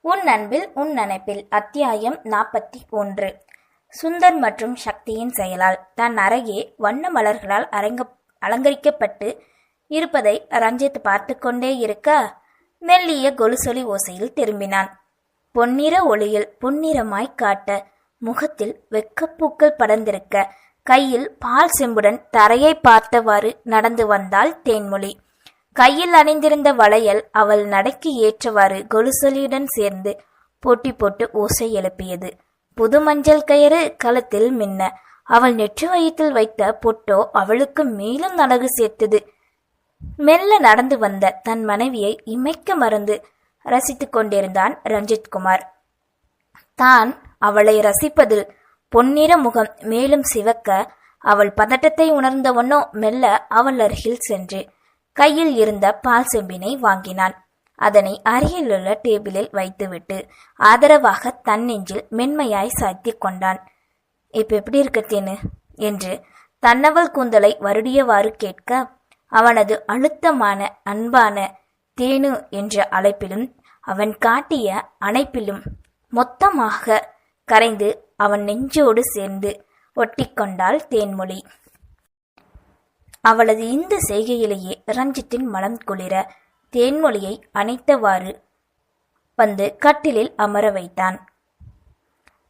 உன் அன்பில் உன் நினைப்பில் அத்தியாயம் நாற்பத்தி ஒன்று. சுந்தர் மற்றும் சக்தியின் செயலால் தன் அறையே வண்ண மலர்களால் அரங்க அலங்கரிக்கப்பட்டு இருப்பதை ரஞ்சித் பார்த்து கொண்டே இருக்க மெல்லிய கொலுசொலி ஓசையில் திரும்பினான். பொன்னிற ஒளியில் பொன்னிறமாய் காட்ட முகத்தில் வெக்கப்பூக்கள் படர்ந்திருக்க கையில் பால் செம்புடன் தரையை பார்த்தவாறு நடந்து வந்தாள் தேன்மொழி. கையில் அணிந்திருந்த வளையல் அவள் நடைக்கு ஏற்றவாறு கொலுசொலியுடன் சேர்ந்து போட்டி போட்டு ஓசை எழுப்பியது. புது மஞ்சள் கயிறு களத்தில் மின்ன. அவள் நெற்றி வயிற்றில் வைத்த பொட்டோ அவளுக்கு மேலும் அழகு சேர்த்தது. மெல்ல நடந்து வந்த தன் மனைவியை இமைக்க மறந்து ரசித்துக் கொண்டிருந்தான் ரஞ்சித் குமார் தான் அவளை ரசிப்பதில் பொன்னிற முகம் மேலும் சிவக்க அவள் பதட்டத்தை உணர்ந்தவனோ மெல்ல அவள் அருகில் சென்று கையில் இருந்த பால் செம்பினை வாங்கினான். அதனை அருகிலுள்ள டேபிளில் வைத்துவிட்டு ஆதரவாக தன் நெஞ்சில் மென்மையாய் சாத்தி கொண்டான். இப்ப எப்படி இருக்க தேனு? என்று தன்னவள் கூந்தலை வருடியவாறு கேட்க அவனது அழுத்தமான அன்பான தேனு என்ற அழைப்பிலும் அவன் காட்டிய அணைப்பிலும் மொத்தமாக கரைந்து அவன் நெஞ்சோடு சேர்ந்து ஒட்டிக்கொண்டாள் தேன்மொழி. அவளது இந்த செய்கையிலேயே ரஞ்சித்தின் மனம் குளிர தேன்மொழியை அணைத்தவாறு வந்து கட்டிலில் அமர வைத்தான்.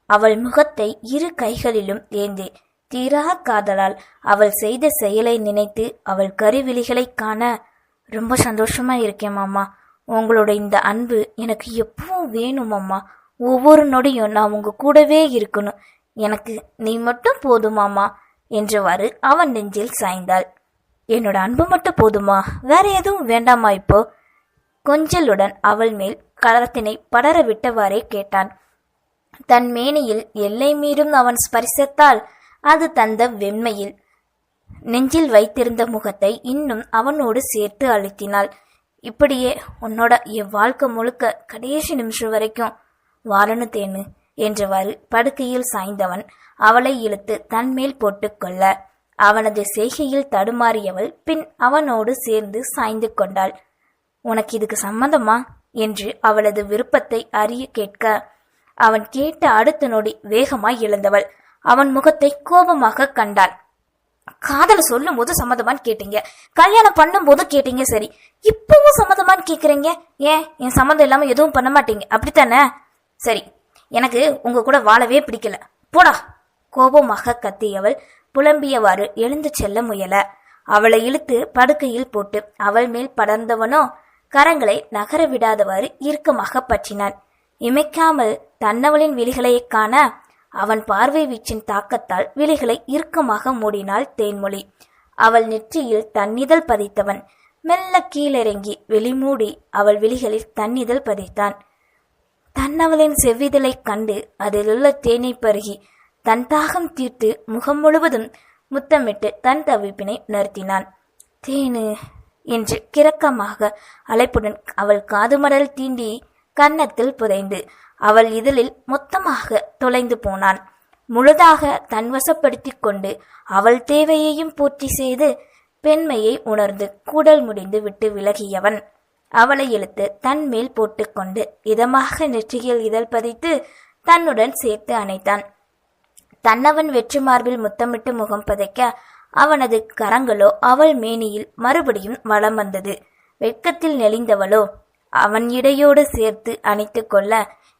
அவள் முகத்தை இரு கைகளிலும் ஏந்தி தீரா காதலால் அவள் செய்த செயலை நினைத்து அவள் கருவிழிகளைக் காண ரொம்ப சந்தோஷமா இருக்கேன் மாமா. உங்களோட இந்த அன்பு எனக்கு எப்பவும் வேணும் மாமா. ஒவ்வொரு நொடியும் நான் உங்க கூடவே இருக்கணும். எனக்கு நீ மட்டும் போதுமாமா என்றவாறு அவன் நெஞ்சில் சாய்ந்தாள். என்னோட அன்பு மட்டும் போதுமா? வேற எதுவும் வேண்டாமா இப்போ? கொஞ்சலுடன் அவள் மேல் கலரத்தினை படர விட்டவாறே கேட்டான். தன் மேனியில் எல்லை மீறும் அவன் ஸ்பரிசத்தால் அது தந்த வெண்மையில். நெஞ்சில் வைத்திருந்த முகத்தை இன்னும் அவனோடு சேர்த்து அழுத்தினாள். இப்படியே உன்னோட என் வாழ்க்கை முழுக்க கடைசி நிமிஷம் வரைக்கும் வாழனு தேனு என்றவாறு படுக்கையில் சாய்ந்தவன் அவளை இழுத்து தன்மேல் போட்டுக்கொள்ள அவனது செய்கையில் தடுமாறியவள் பின் அவனோடு சேர்ந்து சாய்ந்து கொண்டாள். உனக்கு இதுக்கு சம்மந்தமா என்று அவளது விருப்பத்தை அறிய கேட்க அவன் கேட்ட அடுத்த நொடி வேகமாய் எழுந்தவள். அவன் முகத்தை கோபமாக கண்டாள் காதல சொல்லும் போது சம்மதமான்னு கேட்டீங்க. கல்யாணம் பண்ணும் போது கேட்டீங்க சரி. இப்பவும் சம்மதமான்னு கேக்குறீங்க? ஏன்? என் சம்மதம் இல்லாம எதுவும் பண்ண மாட்டீங்க. அப்படித்தானே? சரி. எனக்கு உங்க கூட வாழவே பிடிக்கல. போடா. கோபமாக கத்தியவள் புலம்பியவாறு எழுந்து செல்ல முயல. அவளை இழுத்து படுக்கையில் போட்டு அவள் மேல் படர்ந்தவனோ கரங்களை நகர விடாதவாறு இறுக்கமாக பற்றினான். இமைக்காமல் தன்னவளின் விழிகளைக் காண அவன் பார்வை வீச்சின் தாக்கத்தால் விழிகளை இறுக்கமாக மூடினாள் தேன்மொழி. அவள் நெற்றியில் தன்னிதழ் பதித்தவன் மெல்ல கீழிறங்கி வெளிமூடி அவள் விழிகளில் தன்னிதழ் பதித்தான். தன்னவளின் செவ்விதழைக் கண்டு அதிலுள்ள தேனை பருகி தன் தாகம் தீர்த்து முகம் முழுவதும் முத்தமிட்டு தன் தவிப்பினை உணர்த்தினான். தேனு என்று கிரக்கமாக அழைப்புடன் அவள் காதுமடல் தீண்டி கன்னத்தில் புதைந்து அவள் இதழில் மொத்தமாக தொலைந்து போனான். முழுதாக தன்வசப்படுத்திக் கொண்டு அவள் தேவையையும் பூர்த்தி செய்து பெண்மையை உணர்ந்து கூடல் முடிந்து விட்டு விலகியவன். அவளை இழுத்து தன் மேல் போட்டுக்கொண்டு இதமாக நெற்றியில் இதழ் பதித்து தன்னுடன் சேர்த்து அணைத்தான். தன்னவன் வெற்றி மார்பில் முத்தமிட்டு முகம் பதைக்க அவனது கரங்களோ அவள் மேனியில் மறுபடியும் வலம் வந்தது. வெட்கத்தில் நெளிந்தவளோ அவன் இடையோடு சேர்த்து அணைத்து கொள்ள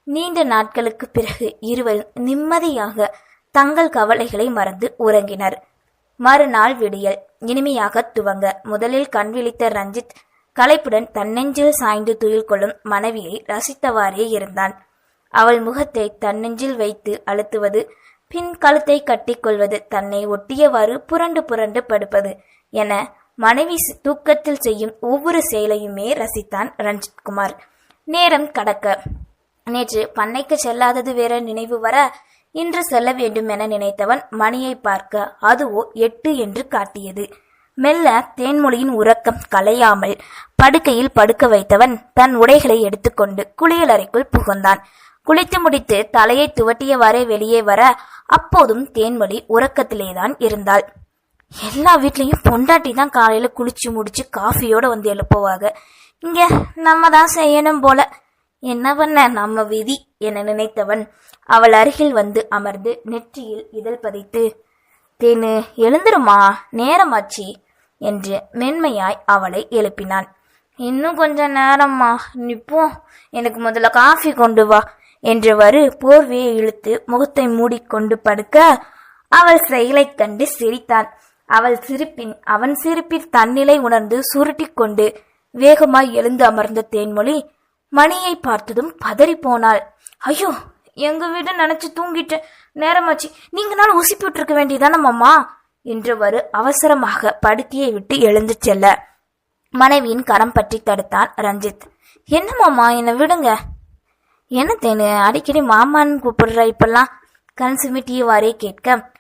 நீண்ட நாட்களுக்கு பிறகு இருவரும் நிம்மதியாக தங்கள் கவலைகளை மறந்து உறங்கினர். மறுநாள் விடியல் இனிமையாக துவங்க முதலில் கண் விழித்த ரஞ்சித் களைப்புடன் தன்னெஞ்சில் சாய்ந்து துயில் கொள்ளும் மனைவியை ரசித்தவாறே இருந்தான். அவள் முகத்தை தன்னெஞ்சில் வைத்து அழுத்துவது பின் கழுத்தை கட்டிக்கொள்வது தன்னை ஒட்டியவாறு புரண்டு புரண்டு படுப்பது என மனைவி தூக்கத்தில் செய்யும் ஒவ்வொரு செயலையுமே ரசித்தான் ரஞ்சித்குமார். நேரம் கடக்க. நேற்று பண்ணைக்கு செல்லாதது வேற நினைவு வர இன்று செல்ல வேண்டும் என நினைத்தவன் மணியை பார்க்க அதுவோ எட்டு என்று காட்டியது. மெல்ல தேன்மொழியின் உறக்கம் கலையாமல் படுக்கையில் படுக்க வைத்தவன் தன் உடைகளை எடுத்துக்கொண்டு குளியலறைக்குள் புகுந்தான். குளித்து முடித்து தலையை துவட்டியவாறே வெளியே வர அப்போதும் தேன்மொழி உறக்கத்திலேதான் இருந்தாள். எல்லா வீட்லயும் பொண்டாட்டி தான் காலையில குளிச்சு முடிச்சு காஃபியோட வந்து எழுப்புவாங்க. இங்க நம்ம தான் செய்யணும் போல. என்ன பண்ண? நம்ம விதி என நினைத்தவன் அவள் அருகில் வந்து அமர்ந்து நெற்றியில் இதழ் பதித்து தேனு எழுந்துருமா? நேரமாச்சு என்று மென்மையாய் அவளை எழுப்பினான். இன்னும் கொஞ்ச நேரம்மா. நிப்போம் எனக்கு முதல்ல காஃபி கொண்டு வா. என்றவாறு போர்வையை இழுத்து முகத்தை மூடிக்கொண்டு படுக்க அவள் செயலைக் கண்டு சிரித்தான் அவள் சிரிப்பின் அவன் சிரிப்பில் தன்னிலை உணர்ந்து சுருட்டி கொண்டு வேகமாய் எழுந்து அமர்ந்த தேன்மொழி மணியை பார்த்ததும் பதறி போனாள் ஐயோ எங்க வீடு நினைச்சு தூங்கிட்டேன் நேரமாச்சு. நீங்க நாள் ஊசி போட்டிருக்க வேண்டியதானே மாமா? என்றவாறு அவசரமாக படுக்கையை விட்டு எழுந்து செல்ல மனைவியின் கரம் பற்றி தடுத்தான் ரஞ்சித். என்ன மாமா என்னை விடுங்க. என்ன தேனு அடிக்கடி மாமான்னு கூப்பிடுற இப்பெல்லாம் கண் வாரே கேட்க.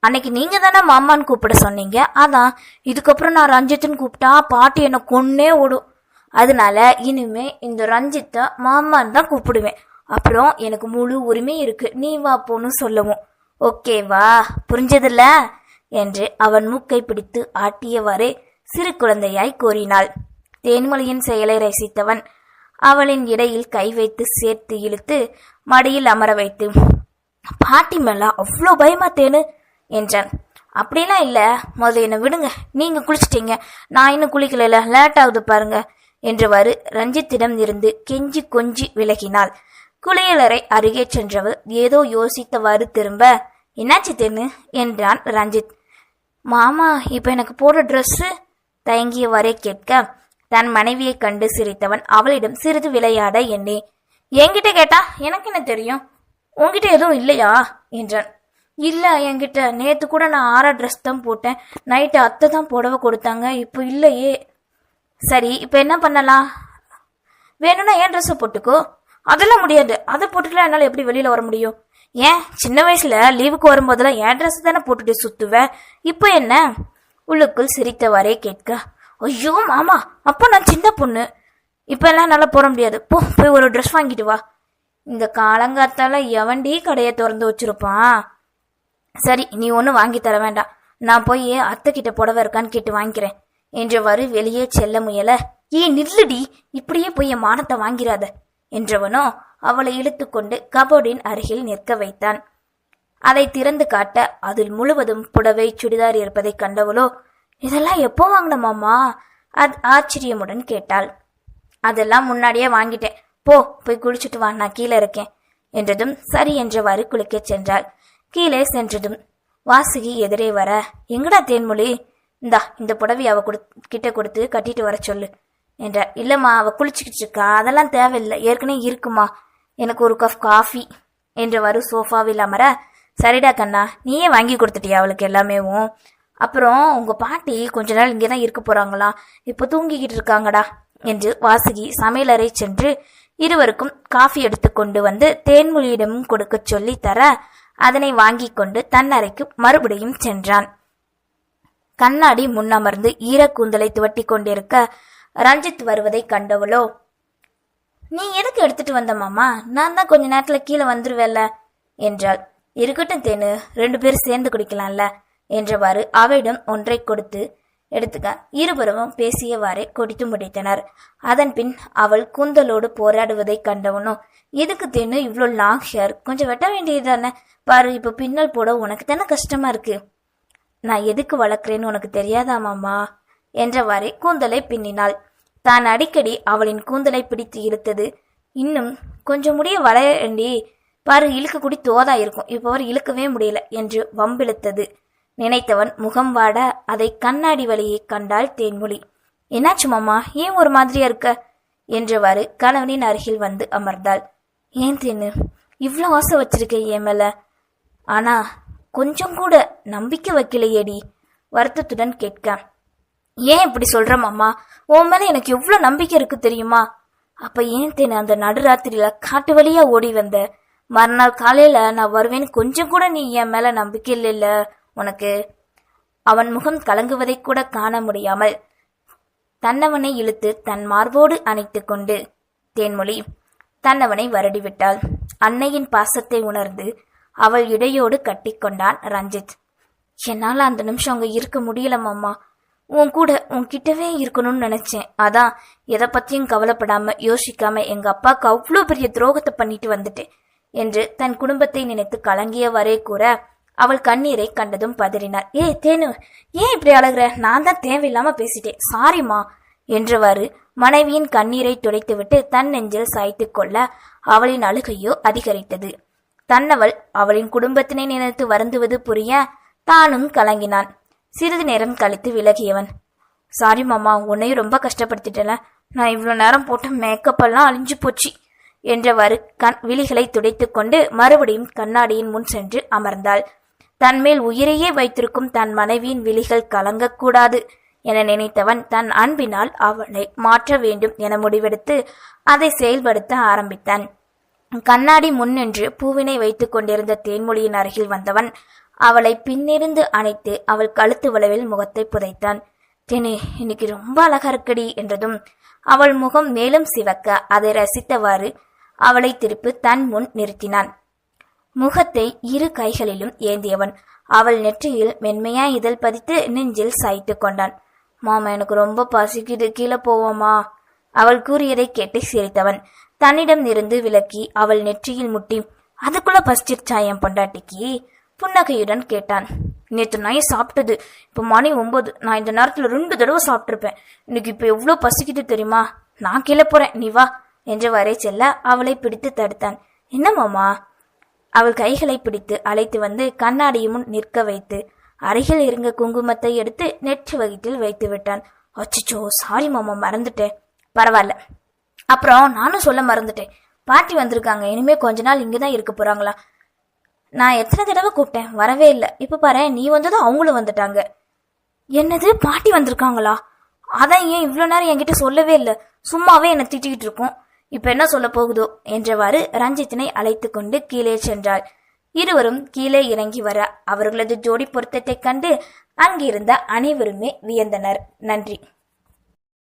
அன்னைக்கு நீங்க தானே மாமான்னு கூப்பிட சொன்னீங்க? அதான் இதுக்கப்புறம் நான் ரஞ்சித்துன்னு கூப்பிட்டா பாட்டி என்னை கொன்னே ஓடும். அதனால இனிமே இந்த ரஞ்சித்தை மாமான்னு தான் கூப்பிடுவேன். அப்புறம் எனக்கு முழு உரிமை இருக்கு. நீ வா போன்னு சொல்லவும். ஓகேவா புரிஞ்சதில்ல? என்று அவன் மூக்கை பிடித்து ஆட்டியவாறே சிறு குழந்தையாய் கூறினாள். தேன்மொழியின் செயலை ரசித்தவன் அவளின் இடையில் கை வைத்து சேர்த்து இழுத்து மடியில் அமர வைத்து பாட்டி மேல அவ்வளோ பயமா தேனு? என்றான். அப்படிலாம் இல்லை முதல்ல என்னை விடுங்க. நீங்க குளிச்சிட்டீங்க. நான் இன்னும் குளிக்கல லேட் ஆகுது பாருங்க. என்றவாறு ரஞ்சித்திடம் இருந்து கெஞ்சி கொஞ்சி விலகினாள். குளியலறை அருகே சென்றவள் ஏதோ யோசித்தவாறு திரும்ப என்னாச்சு தென்னு என்றான் ரஞ்சித். மாமா இப்ப எனக்கு போடுற ட்ரெஸ்ஸு தயங்கியவாறே கேட்க தன் மனைவியை கண்டு சிரித்தவன் அவளிடம் சிறிது விளையாட எண்ணி. என்கிட்ட கேட்டா எனக்கு என்ன தெரியும்? உன்கிட்ட எதுவும் இல்லையா? என்றான். இல்ல என்கிட்ட. நேத்து கூட நான் ஆறா ட்ரெஸ் தான் போட்டேன். நைட்டு அத்தை தான் புடவை கொடுத்தாங்க. இப்போ இல்லையே. சரி இப்போ என்ன பண்ணலாம்? வேணும்னா ஏன் ட்ரெஸ்ஸை போட்டுக்கோ? அதெல்லாம் முடியாது. அதை போட்டுக்கலாம் என்னால் எப்படி வெளியில் வர முடியும்? ஏன்? சின்ன வயசுல லீவுக்கு வரும்போதெல்லாம் என் ட்ரெஸ் தானே போட்டுட்டு சுத்துவேன் இப்போ என்ன? உள்ளுக்குள் சிரித்தவாறே கேட்க ஐயோ மாமா அப்போ நான் சின்ன பொண்ணு. இப்போல்லாம் நல்லா போட முடியாது. போ போய் ஒரு ட்ரெஸ் வாங்கிட்டு வா. இந்த காலங்காத்தால எவன்டி கடையை திறந்து வச்சிருப்பான். சரி நீ ஒன்றும் வாங்கி தர வேண்டாம். நான் போய் அத்தை கிட்ட புடவை இருக்கான்னு கேட்டு வாங்கிக்கிறேன். என்றவாறு வெளியே செல்ல முயல. ஏ நில்லுடி. இப்படியே போய் என் மானத்தை வாங்கிறாத என்றவனோ அவளை இழுத்துக்கொண்டு கபோர்டின் அருகில் நிற்க வைத்தான். அதை திறந்து காட்ட அதில் முழுவதும் புடவை சுடிதார் இருப்பதைக் கண்டவளோ இதெல்லாம் எப்போ வாங்கினமாமா அது ஆச்சரியமுடன் கேட்டாள். அதெல்லாம் முன்னாடியே வாங்கிட்டேன். போ போய் குளிச்சுட்டு வா நான் கீழே இருக்கேன் என்றதும் சரி என்றவாறு குளிக்கச் சென்றாள். கீழே சென்றதும் வாசுகி எதிரே வர. எங்கடா தேன்மொழி? இந்தா இந்த புடவை அவ கொடு கிட்ட கொடுத்து கட்டிட்டு வர சொல்லு என்றார் இல்லம்மா அவ குளிச்சுக்கிட்டு இருக்கா. அதெல்லாம் தேவையில்லை. ஏற்கனவே இருக்குமா? எனக்கு ஒரு கப் காஃபி என்றவாறு சோஃபாவில் அமர சரிடா கண்ணா நீயே வாங்கி கொடுத்துட்டியா அவளுக்கு எல்லாமேவும் அப்புறம் உங்க பாட்டி கொஞ்ச நாள் இங்கே தான் இருக்க போகிறாங்களா இப்போ தூங்கிக்கிட்டு இருக்காங்கடா என்று வாசுகி சமையலறை சென்று இருவருக்கும் காஃபி எடுத்து கொண்டு வந்து தேன்மொழியிடமும் கொடுக்கச் சொல்லி தர அதனை வாங்கி கொண்டு தன் அறைக்கு மறுபடியும் சென்றான். கண்ணாடி முன்னமர்ந்து ஈரக்கூந்தலை துவட்டி கொண்டிருக்க ரஞ்சித் வருவதை கண்டவளோ நீ எதுக்கு எடுத்துட்டு வந்த மாமா? நான் தான் கொஞ்ச நேரத்துல கீழே வந்துருவேல்ல என்றாள். இருக்கட்டும் தேனு ரெண்டு பேரும் சேர்ந்து குடிக்கலாம்ல. என்றவாறு அவளிடம் ஒன்றை கொடுத்து எடுத்துக்க. இருவரும் பேசியவாறே குடித்து முடித்தனர். அதன் பின் அவள் கூந்தலோடு போராடுவதை கண்டவனோ எதுக்கு தின்னு இவ்வளோ லாங் ஹேர் கொஞ்சம் வெட்ட வேண்டியதுதானே பாரு இப்போ பின்னல் போட உனக்கு தானே கஷ்டமா இருக்கு? நான் எதுக்கு வளர்க்குறேன்னு உனக்கு தெரியாதா மாமா? என்றவாறே கூந்தலை பின்னினாள். தான் அடிக்கடி அவளின் கூந்தலை பிடித்து இழுத்தது. இன்னும் கொஞ்சம் முடிய வளையண்டி. பாரு இழுக்க கூடி தோதா இருக்கும். இப்போ அவர் இழுக்கவே முடியல என்று வம்பிழுத்தது. நினைத்தவன் முகம் வாட அதை கண்ணாடி வழியே கண்டாள் தேன்மொழி. என்னாச்சு மாமா? ஏன் ஒரு மாதிரியா இருக்க? என்றவாறு கணவனின் அருகில் வந்து அமர்ந்தாள். ஏன் தேனு? இவ்வளோ ஆசை வச்சிருக்க என் மேல. ஆனா கொஞ்சம் கூட நம்பிக்கை வைக்கலையேடி? வருத்தத்துடன் கேட்க. ஏன் இப்படி சொல்ற மாமா? உன் மேல எனக்கு எவ்வளோ நம்பிக்கை இருக்கு தெரியுமா? அப்ப ஏன் தேனு அந்த நடுராத்திரியில காட்டு வழியா ஓடி வந்த? மறுநாள் காலையில நான் வருவேன்னு கொஞ்சம் கூட நீ என் மேல நம்பிக்கை இல்லைல்ல. உனக்கு. அவன் முகம் கலங்குவதை கூட காண முடியாமல் தன்னவனை இழுத்து தன் மார்போடு அணைத்து கொண்டு தேன்மொழி தன்னவனை வருடிவிட்டாள் அன்னையின் பாசத்தை உணர்ந்து அவள் இடையோடு கட்டிக்கொண்டான் ரஞ்சித். என்னால் அந்த நிமிஷம் அங்க இருக்க முடியலம்மா உன் கூட உன் கிட்டவே இருக்கணும்னு நினைச்சேன். அதான் எதை பத்தியும் கவலைப்படாம யோசிக்காம எங்க அப்பாவுக்கு அவ்வளோ பெரிய துரோகத்தை பண்ணிட்டு வந்துட்டேன் என்று தன் குடும்பத்தை நினைத்து கலங்கியவரே கூற அவள் கண்ணீரை கண்டதும் பதறினார் ஏய் தேனு ஏன் இப்படி அழகுற? நான் தான் தேவையில்லாம பேசிட்டேன். சாரிம்மா என்றவாறு மனைவியின் கண்ணீரை துடைத்துவிட்டு தன் நெஞ்சில் சாய்த்து கொள்ள அவளின் அழுகையோ அதிகரித்தது. தன்னவள் அவளின் குடும்பத்தினை நினைத்து வருந்துவது புரிய தானும் கலங்கினான். சிறிது நேரம் கழித்து விலகியவன் சாரி மாமா உன்னையும் ரொம்ப கஷ்டப்படுத்திட்டல. நான் இவ்வளோ நேரம் போட்ட மேக்கப் எல்லாம் அழிஞ்சு போச்சு என்றவாறு கண் விழிகளை துடைத்துக்கொண்டு மறுபடியும் கண்ணாடியின் முன் சென்று அமர்ந்தாள். தன்மேல் உயிரையே வைத்திருக்கும் தன் மனைவியின் விழிகள் கலங்கக்கூடாது என நினைத்தவன் தன் அன்பினால் அவளை மாற்ற வேண்டும் என முடிவெடுத்து அதை செயல்படுத்த ஆரம்பித்தான். கண்ணாடி முன்னின்று பூவினை வைத்துக் கொண்டிருந்த தேன்மொழியின் அருகில் வந்தவன் அவளை பின்னிருந்து அணைத்து அவள் கழுத்து வளைவில் முகத்தை புதைத்தான். தேனே இன்னைக்கு ரொம்ப அழகா இருக்கடி என்றதும் அவள் முகம் மேலும் சிவக்க அதை ரசித்தவாறு அவளை திருப்பி தன் முன் நிறுத்தினான். முகத்தை இரு கைகளிலும் ஏந்தியவன். அவள் நெற்றியில் மென்மையா இதழ் பதித்து நெஞ்சில் சாய்த்து கொண்டான். மாமா எனக்கு ரொம்ப பசிக்குது. கீழே போவோமா? அவள் கூறியதை கேட்டு சிரித்தவன். தன்னிடம் இருந்து விலக்கி அவள் நெற்றியில் முட்டி அதுக்குள்ள பசிச்சிருச்சா என் பொண்டாட்டிக்கு? புன்னகையுடன் கேட்டான். நேற்று நாய் சாப்பிட்டது. இப்போ மணி ஒன்பது நான் இந்த நேரத்தில் ரெண்டு தடவை சாப்பிட்ருப்பேன் இன்னைக்கு இப்போ எவ்வளோ பசிக்குது தெரியுமா? நான் கீழே போறேன். நீ வா. என்று வரை செல்ல அவளை பிடித்து தடுத்தான். என்ன மாமா? அவள் கைகளை பிடித்து அழைத்து வந்து கண்ணாடி முன் நிற்க வைத்து அருகில் இருந்த குங்குமத்தை எடுத்து நெற்றி வகிட்டில் வைத்து விட்டான். அச்சச்சோ சாரி மாமா மறந்துட்டேன். பரவாயில்ல. அப்புறம் நானும் சொல்ல மறந்துட்டேன். பாட்டி வந்திருக்காங்க இனிமே கொஞ்ச நாள் இங்கே தான் இருக்க போறாங்களா? நான் எத்தனை தடவை கூப்பிட்டேன் வரவே இல்லை. இப்போ பாரு நீ வந்ததும் அவங்களும் வந்துட்டாங்க. என்னது பாட்டி வந்திருக்காங்களா? அதான் ஏன் இவ்வளோ நேரம் என்கிட்ட சொல்லவே இல்லை? சும்மாவே என்னை திட்டிக்கிட்டு இருக்கோம். இப்போ என்ன சொல்ல போகுதோ என்றவாறு ரஞ்சித்தினை அழைத்து கொண்டு கீழே சென்றாள். இருவரும் கீழே இறங்கி வர அவர்களது ஜோடி பொருத்தத்தைக் கண்டு அங்கிருந்த அனைவருமே வியந்தனர். நன்றி.